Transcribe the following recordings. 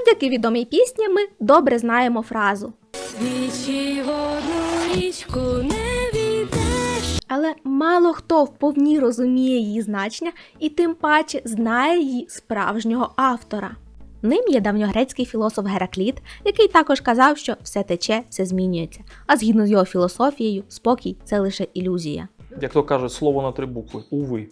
Завдяки відомій пісні ми добре знаємо фразу. Двічі в одну річку не війдеш. Але мало хто вповні розуміє її значення і тим паче знає її справжнього автора. Ним є давньогрецький філософ Геракліт, який також казав, що все тече, все змінюється. А згідно з його філософією, спокій це лише ілюзія. Як то кажуть, слово на три букви. Уви.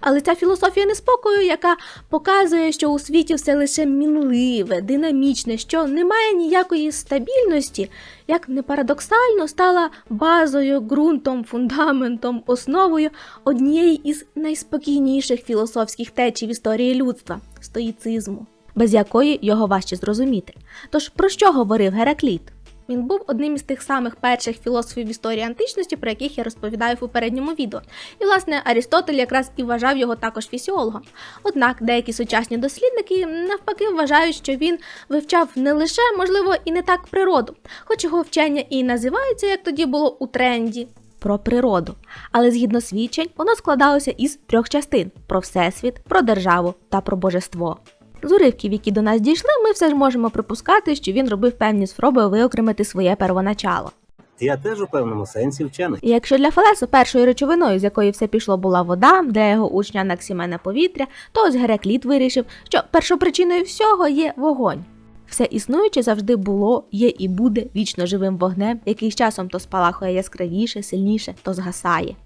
Але ця філософія неспокою, яка показує, що у світі все лише мінливе, динамічне, що немає ніякої стабільності, як не парадоксально стала базою, ґрунтом, фундаментом, основою однієї із найспокійніших філософських течій в історії людства стоїцизму, без якої його важче зрозуміти. Тож про що говорив Геракліт? Він був одним із тих самих перших філософів історії античності, про яких я розповідаю в попередньому відео. І, власне, Арістотель якраз і вважав його також фізіологом. Однак деякі сучасні дослідники навпаки вважають, що він вивчав не лише, можливо, і не так природу, хоч його вчення і називається, як тоді було у тренді. Про природу, але згідно свідчень, воно складалося із трьох частин: про всесвіт, про державу та про божество. З уривків, які до нас дійшли, ми все ж можемо припускати, що він робив певні спроби виокремити своє первоначало. Я теж у певному сенсі вчений. І якщо для Фалесу першою речовиною, з якої все пішло, була вода, для його учня Анаксімена повітря, то ось Геракліт вирішив, що першопричиною всього є вогонь. Все існуюче завжди було, є і буде вічно живим вогнем, який з часом то спалахує яскравіше, сильніше, то згасає.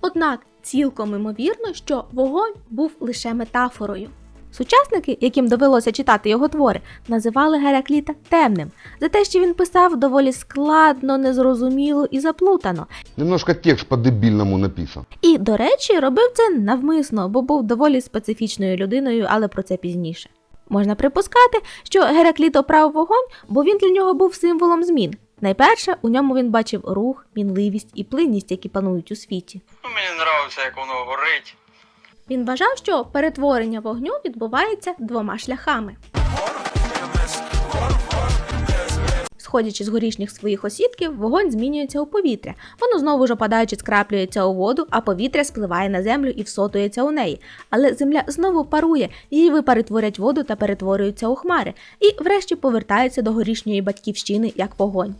Однак цілком імовірно, що вогонь був лише метафорою. Сучасники, яким довелося читати його твори, називали Геракліта темним за те, що він писав доволі складно, незрозуміло і заплутано. Немножко текст по-дебільному написан. І, до речі, робив це навмисно, бо був доволі специфічною людиною, але про це пізніше. Можна припускати, що Геракліт обрав вогонь, бо він для нього був символом змін. Найперше, у ньому він бачив рух, мінливість і плинність, які панують у світі. Ну, мені подобається, як воно горить. Він вважав, що перетворення вогню відбувається двома шляхами. Сходячи з горішніх своїх осідків, вогонь змінюється у повітря. Воно знову ж опадаючи, скраплюється у воду, а повітря спливає на землю і всотується у неї. Але земля знову парує, її випари творять воду та перетворюються у хмари, і врешті повертаються до горішньої батьківщини як вогонь.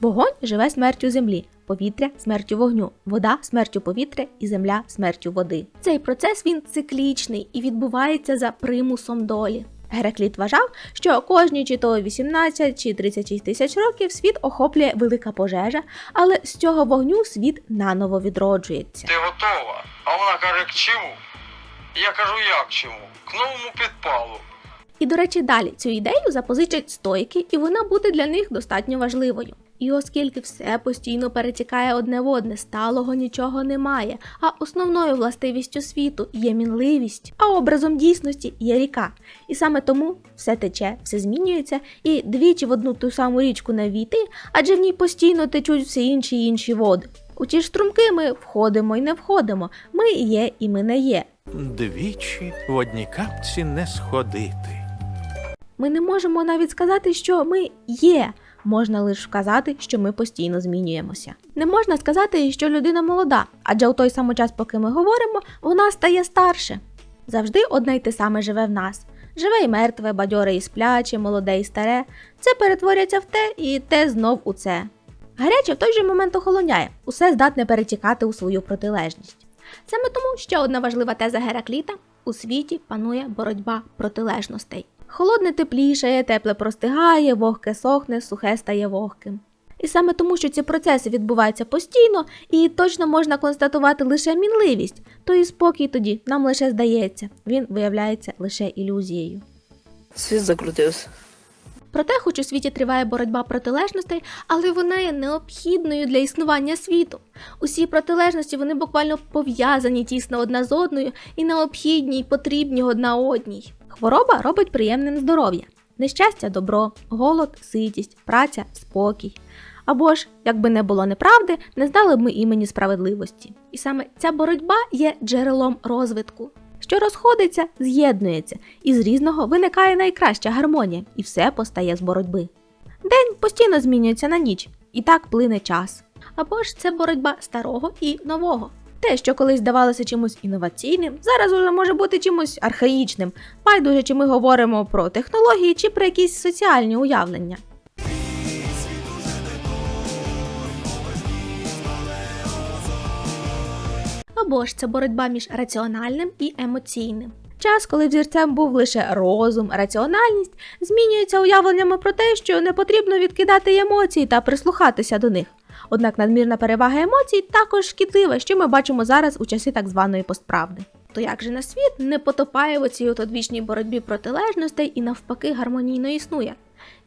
Вогонь живе смертю землі, повітря смертю вогню, вода смертю повітря і земля смертю води. Цей процес він циклічний і відбувається за примусом долі. Геракліт вважав, що кожні чи то 18 чи 36 тисяч років світ охоплює велика пожежа, але з цього вогню світ наново відроджується. Ти готова? А вона каже, к чому? Я кажу, як чому? К новому підпалу. І, до речі, далі цю ідею запозичать стойки, і вона буде для них достатньо важливою. І оскільки все постійно перетікає одне в одне, сталого нічого немає, а основною властивістю світу є мінливість, а образом дійсності є ріка. І саме тому все тече, все змінюється, і двічі в одну ту саму річку не війти, адже в ній постійно течуть всі інші й інші води. У ті ж струмки ми входимо і не входимо, ми є і ми не є. Двічі в одній капці не сходити. Ми не можемо навіть сказати, що ми є. Можна лише вказати, що ми постійно змінюємося. Не можна сказати, що людина молода, адже у той самий час, поки ми говоримо, вона стає старше. Завжди одне й те саме живе в нас. Живе і мертве, бадьоре і спляче, молоде і старе. Це перетворюється в те, і те знов у це. Гаряче в той же момент охолоняє, усе здатне перетікати у свою протилежність. Саме тому ще одна важлива теза Геракліта у світі панує боротьба протилежностей. Холодне теплішає, тепле простигає, вогке сохне, сухе стає вогким. І саме тому, що ці процеси відбуваються постійно, і точно можна констатувати лише мінливість, то і спокій тоді нам лише здається, він виявляється лише ілюзією. Світ закрутився. Проте, хоч у світі триває боротьба протилежностей, але вона є необхідною для існування світу. Усі протилежності вони буквально пов'язані тісно одна з одною і необхідні й потрібні одна одній. Хвороба робить приємним здоров'я, нещастя добро, голод, ситість, праця, спокій. Або ж, якби не було неправди, не знали б ми імені справедливості. І саме ця боротьба є джерелом розвитку. Що розходиться, з'єднується, і з різного виникає найкраща гармонія, і все постає з боротьби. День постійно змінюється на ніч, і так плине час. Або ж це боротьба старого і нового. Те, що колись здавалося чимось інноваційним, зараз уже може бути чимось архаїчним, байдуже чи ми говоримо про технології чи про якісь соціальні уявлення. Або ж це боротьба між раціональним і емоційним. Час, коли взірцем був лише розум, раціональність, змінюється уявленнями про те, що не потрібно відкидати емоції та прислухатися до них. Однак надмірна перевага емоцій також шкідлива, що ми бачимо зараз у часи так званої постправди. То як же на світ не потопає в оцій от одвічній боротьбі протилежностей і навпаки гармонійно існує?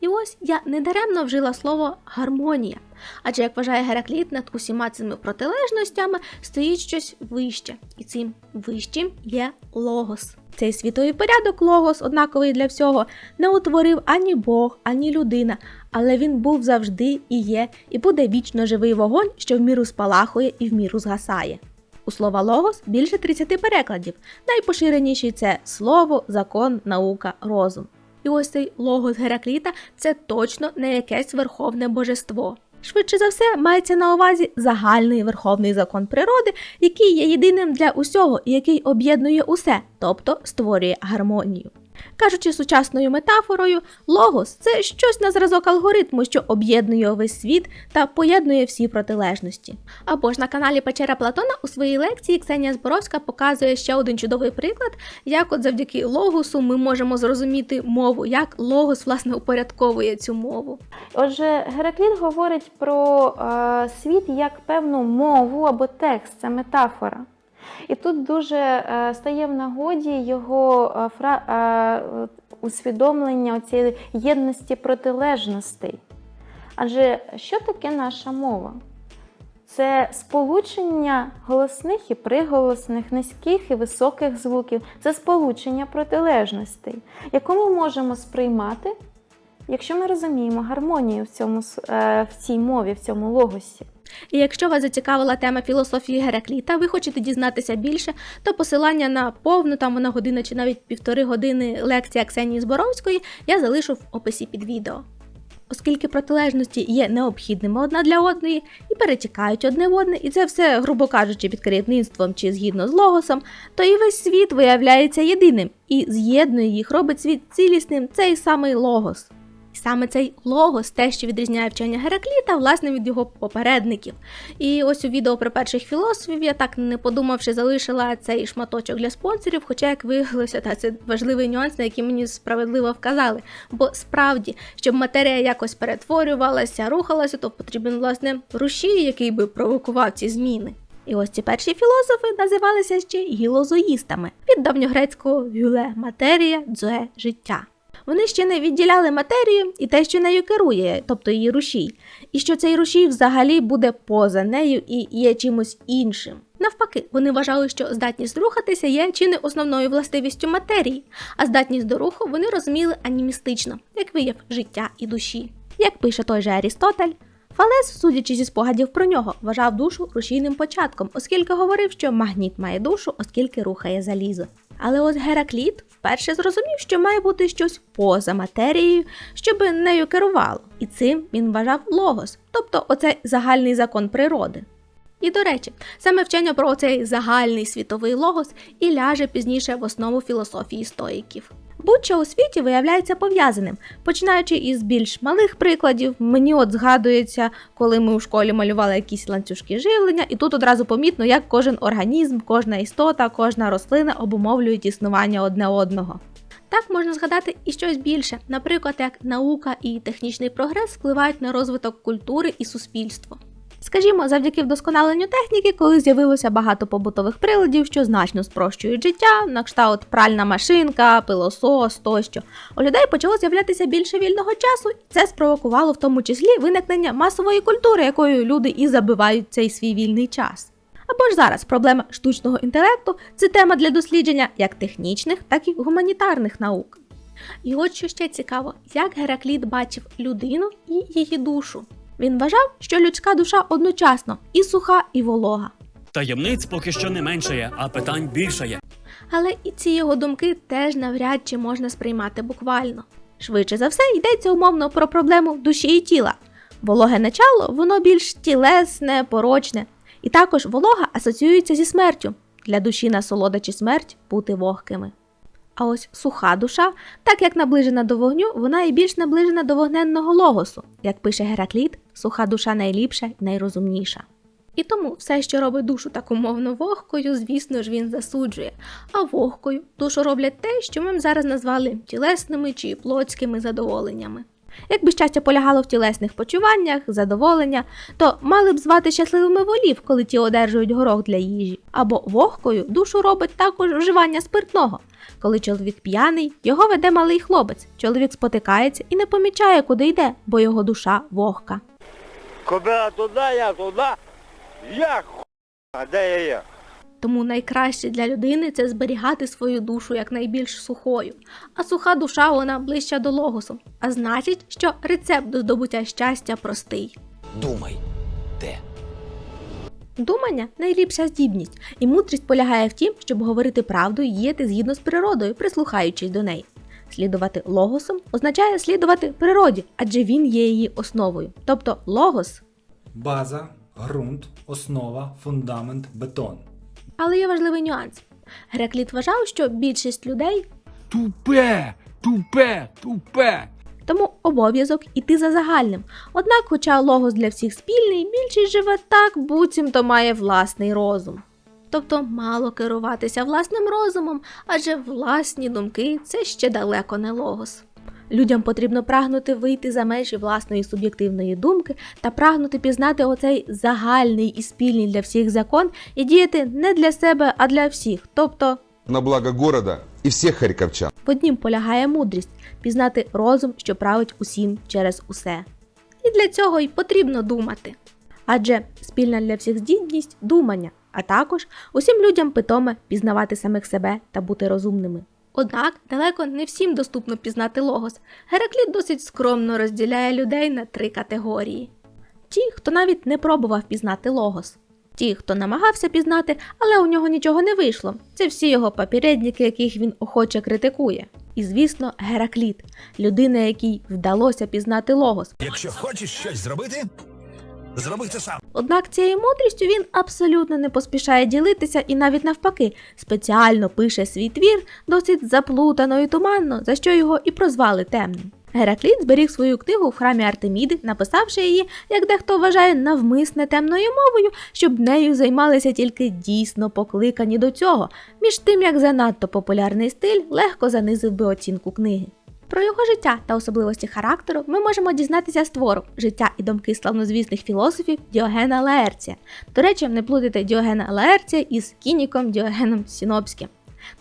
І ось я недаремно вжила слово гармонія, адже як вважає Геракліт, над усіма цими протилежностями стоїть щось вище, і цим вищим є логос. Цей світовий порядок логос, однаковий для всього, не утворив ані Бог, ані людина, але він був завжди і є, і буде вічно живий вогонь, що в міру спалахує і в міру згасає. У слова логос більше 30 перекладів. Найпоширеніші це слово, закон, наука, розум. І ось цей логос Геракліта це точно не якесь верховне божество. Швидше за все, мається на увазі загальний верховний закон природи, який є єдиним для усього і який об'єднує усе, тобто створює гармонію. Кажучи сучасною метафорою, логос це щось на зразок алгоритму, що об'єднує увесь світ та поєднує всі протилежності. Або ж на каналі Печера Платона у своїй лекції Ксенія Зборовська показує ще один чудовий приклад, як от завдяки логосу ми можемо зрозуміти мову, як логос власне упорядковує цю мову. Отже, Геракліт говорить про е, світ як певну мову або текст, це метафора. І тут дуже е, стає в нагоді його е, фра, е, усвідомлення цієї єдності протилежностей. Адже що таке наша мова? Це сполучення голосних і приголосних, низьких і високих звуків, це сполучення протилежностей, яку ми можемо сприймати Якщо ми розуміємо гармонію в цьому в цій мові, в цьому логосі. І якщо вас зацікавила тема філософії Геракліта, ви хочете дізнатися більше, то посилання на повну там вона година чи навіть півтори години лекція Ксенії Зборовської я залишу в описі під відео. Оскільки протилежності є необхідними одна для одної і перетікають одне в одне, і це все, грубо кажучи, під керівництвом чи згідно з логосом, то і весь світ виявляється єдиним і з'єднує їх, робить світ цілісним цей самий логос. Саме цей логос те, що відрізняє вчення Геракліта, власне, від його попередників. І ось у відео про перших філософів я так не подумавши, залишила цей шматочок для спонсорів, хоча, як виявилося, та це важливий нюанс, на який мені справедливо вказали. Бо справді, щоб матерія якось перетворювалася, рухалася, то потрібен, власне, рушій, який би провокував ці зміни. І ось ці перші філософи називалися ще гілозоїстами від давньогрецького гюле матерія, дзуе життя. Вони ще не відділяли матерію і те, що нею керує, тобто її рушій, і що цей рушій взагалі буде поза нею і є чимось іншим. Навпаки, вони вважали, що здатність рухатися є чи не основною властивістю матерії, а здатність до руху вони розуміли анімістично, як вияв життя і душі. Як пише той же Арістотель, Фалес, судячи зі спогадів про нього, вважав душу рушійним початком, оскільки говорив, що магніт має душу, оскільки рухає залізо. Але от Геракліт вперше зрозумів, що має бути щось поза матерією, щоб нею керувало. І цим він вважав логос, тобто оцей загальний закон природи. І до речі, саме вчення про цей загальний світовий логос і ляже пізніше в основу філософії стоїків. Будь-що у світі виявляється пов'язаним, починаючи із більш малих прикладів. Мені от згадується, коли ми у школі малювали якісь ланцюжки живлення, і тут одразу помітно, як кожен організм, кожна істота, кожна рослина обумовлюють існування одне одного. Так можна згадати і щось більше, наприклад, як наука і технічний прогрес впливають на розвиток культури і суспільства. Скажімо, завдяки вдосконаленню техніки, коли з'явилося багато побутових приладів, що значно спрощують життя, на кшталт пральна машинка, пилосос тощо, у людей почало з'являтися більше вільного часу, і це спровокувало в тому числі виникнення масової культури, якою люди і забивають цей свій вільний час. Або ж зараз проблема штучного інтелекту це тема для дослідження як технічних, так і гуманітарних наук. І от що ще цікаво, як Геракліт бачив людину і її душу. Він вважав, що людська душа одночасно і суха, і волога. Таємниць поки що не меншає, а питань більшає. Але і ці його думки теж навряд чи можна сприймати буквально. Швидше за все, йдеться умовно про проблему душі і тіла. Вологе начало, воно більш тілесне, порочне. І також волога асоціюється зі смертю. Для душі насолода чи смерть бути вогкими. А ось суха душа, так як наближена до вогню, вона і більш наближена до вогненного логосу. Як пише Геракліт, суха душа найліпша і найрозумніша. І тому все, що робить душу так умовно вогкою, звісно ж, він засуджує. А вогкою душу роблять те, що ми зараз назвали тілесними чи плотськими задоволеннями. Якби щастя полягало в тілесних почуваннях, задоволення, то мали б звати щасливими волів, коли ті одержують горох для їжі. Або вогкою душу робить також вживання спиртного. Коли чоловік п'яний, його веде малий хлопець. Чоловік спотикається і не помічає, куди йде, бо його душа вогка. Куди туди, я туди. Я ху... А де я є? Тому найкраще для людини це зберігати свою душу якнайбільш сухою. А суха душа вона ближча до логосу. А значить, що рецепт до здобуття щастя простий. Думай, де? Думання найліпша здібність, і мудрість полягає в тім, щоб говорити правду і діяти згідно з природою, прислухаючись до неї. Слідувати логосом означає слідувати природі, адже він є її основою. Тобто логос. База, ґрунт, основа, фундамент, бетон. Але є важливий нюанс. Геракліт вважав, що більшість людей Тупе! Тупе! Тупе! тому обов'язок іти за загальним. Однак, хоча логос для всіх спільний, більшість живе так, буцімто має власний розум. Тобто мало керуватися власним розумом, адже власні думки це ще далеко не логос. Людям потрібно прагнути вийти за межі власної суб'єктивної думки та прагнути пізнати оцей загальний і спільний для всіх закон і діяти не для себе, а для всіх. Тобто На благо города и всех харьковчан. в однім полягає мудрість пізнати розум, що править усім через усе. І для цього й потрібно думати. Адже спільна для всіх здібність думання, а також усім людям питоме пізнавати самих себе та бути розумними. Однак далеко не всім доступно пізнати логос. Геракліт досить скромно розділяє людей на три категорії: ті, хто навіть не пробував пізнати логос, ті, хто намагався пізнати, але у нього нічого не вийшло. Це всі його попередники, яких він охоче критикує. І, звісно, Геракліт, людина, якій вдалося пізнати логос. Якщо хочеш щось зробити, зроби це сам. Однак цією мудрістю він абсолютно не поспішає ділитися і навіть навпаки спеціально пише свій твір досить заплутано і туманно, за що його і прозвали темним. Геракліт зберіг свою книгу в храмі Артеміди, написавши її, як дехто вважає, навмисне темною мовою, щоб нею займалися тільки дійсно покликані до цього, між тим як занадто популярний стиль легко занизив би оцінку книги. Про його життя та особливості характеру ми можемо дізнатися з твору життя і думки славнозвісних філософів Діогена Лаерція. До речі, не плутайте Діогена Лаерція із Кініком Діогеном Сінопським.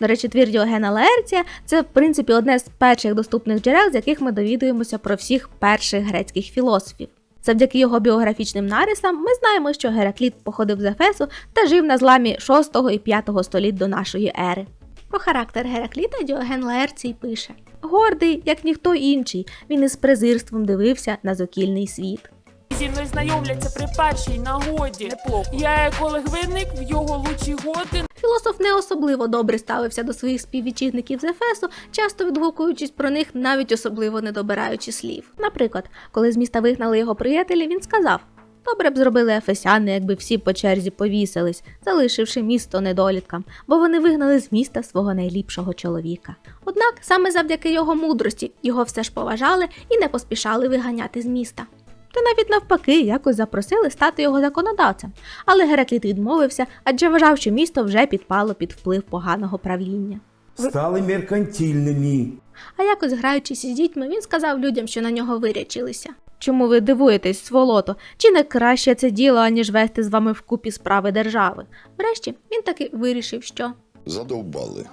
До речі, твір Діогена Лаерція це в принципі одне з перших доступних джерел, з яких ми довідуємося про всіх перших грецьких філософів. Завдяки його біографічним нарисам ми знаємо, що Геракліт походив з Ефесу та жив на зламі 6 і 5 століть до нашої ери. Про характер Геракліта Діоген Лаерцій пише: гордий, як ніхто інший, він із презирством дивився на зокільний світ. Зі мною знайомляться при першій нагоді. Неплохо. Я як легвинник в його лучі годи. Філософ не особливо добре ставився до своїх співвітчизників з Ефесу, часто відгукуючись про них, навіть особливо не добираючи слів. Наприклад, коли з міста вигнали його приятелі, він сказав: Добре б зробили ефесяни, якби всі по черзі повісились, залишивши місто недоліткам, бо вони вигнали з міста свого найліпшого чоловіка. Однак саме завдяки його мудрості його все ж поважали і не поспішали виганяти з міста. Та навіть навпаки, якось запросили стати його законодавцем. Але Геракліт відмовився, адже вважав, що місто вже підпало під вплив поганого правління. Стали меркантильними. А якось граючись із дітьми, він сказав людям, що на нього вирячилися. Чому ви дивуєтесь, сволото? Чи не краще це діло, аніж вести з вами вкупі справи держави? Врешті він таки вирішив, що Задовбали.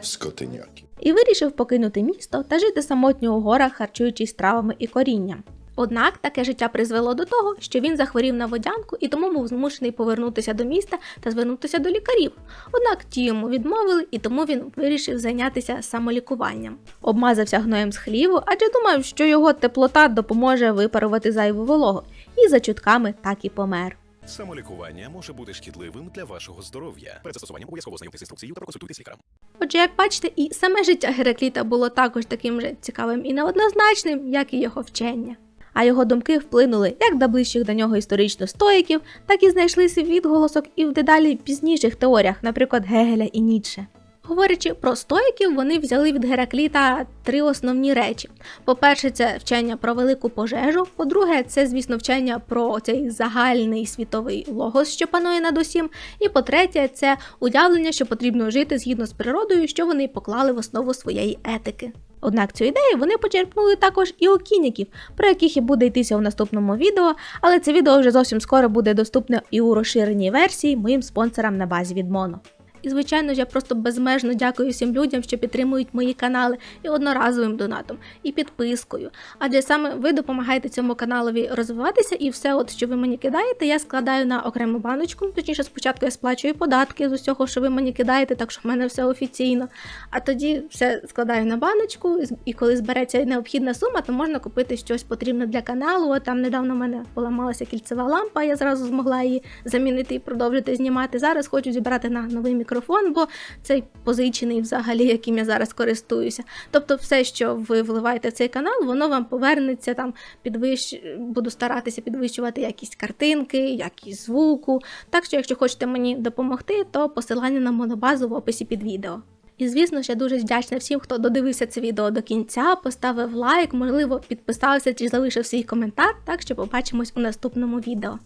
Скотиняки. і вирішив покинути місто та жити самотньо у горах, харчуючись травами і корінням. Однак таке життя призвело до того, що він захворів на водянку і тому був змушений повернутися до міста та звернутися до лікарів. Однак ті йому відмовили, і тому він вирішив зайнятися самолікуванням. Обмазався гноєм з хліву, адже думав, що його теплота допоможе випарувати зайву вологу, і за чутками так і помер. Самолікування може бути шкідливим для вашого здоров'я. Перед застосуванням обов'язково знайомтесь з інструкцією та проконсультуйтесь з лікарем. Отже, як бачите, і саме життя Геракліта було також таким же цікавим і неоднозначним, як і його вчення. А його думки вплинули як до ближчих до нього історично стоїків, так і знайшлися відголосок і в дедалі пізніших теоріях, наприклад, Гегеля і Ніцше. Говорячи про стоїків, вони взяли від Геракліта три основні речі. По-перше, це вчення про велику пожежу. По-друге, це, звісно, вчення про цей загальний світовий логос, що панує над усім. І по-третє, це уявлення, що потрібно жити згідно з природою, що вони поклали в основу своєї етики. Однак цю ідею вони почерпнули також і у кініків, про яких і буде йтися у наступному відео, але це відео вже зовсім скоро буде доступне і у розширеній версії моїм спонсорам на базі від Моно. І, звичайно ж, я просто безмежно дякую всім людям, що підтримують мої канали і одноразовим донатом, і підпискою. Адже саме ви допомагаєте цьому каналові розвиватися, і все, от що ви мені кидаєте, я складаю на окрему баночку. Точніше, спочатку я сплачую податки з усього, що ви мені кидаєте, так що в мене все офіційно. А тоді все складаю на баночку, і коли збереться необхідна сума, то можна купити щось потрібне для каналу. От там недавно в мене поламалася кільцева лампа, я зразу змогла її замінити і продовжити знімати. Зараз хочу зібрати на новий мікрофон, бо цей позичений взагалі, яким я зараз користуюся. Тобто, все, що ви вливаєте в цей канал, воно вам повернеться там підвищ... Буду старатися підвищувати якість картинки, якість звуку. Так що, якщо хочете мені допомогти, то посилання на монобазу в описі під відео. І звісно ж, я дуже вдячна всім, хто додивився це відео до кінця, поставив лайк, можливо, підписався чи залишив свій коментар. Так що побачимось у наступному відео.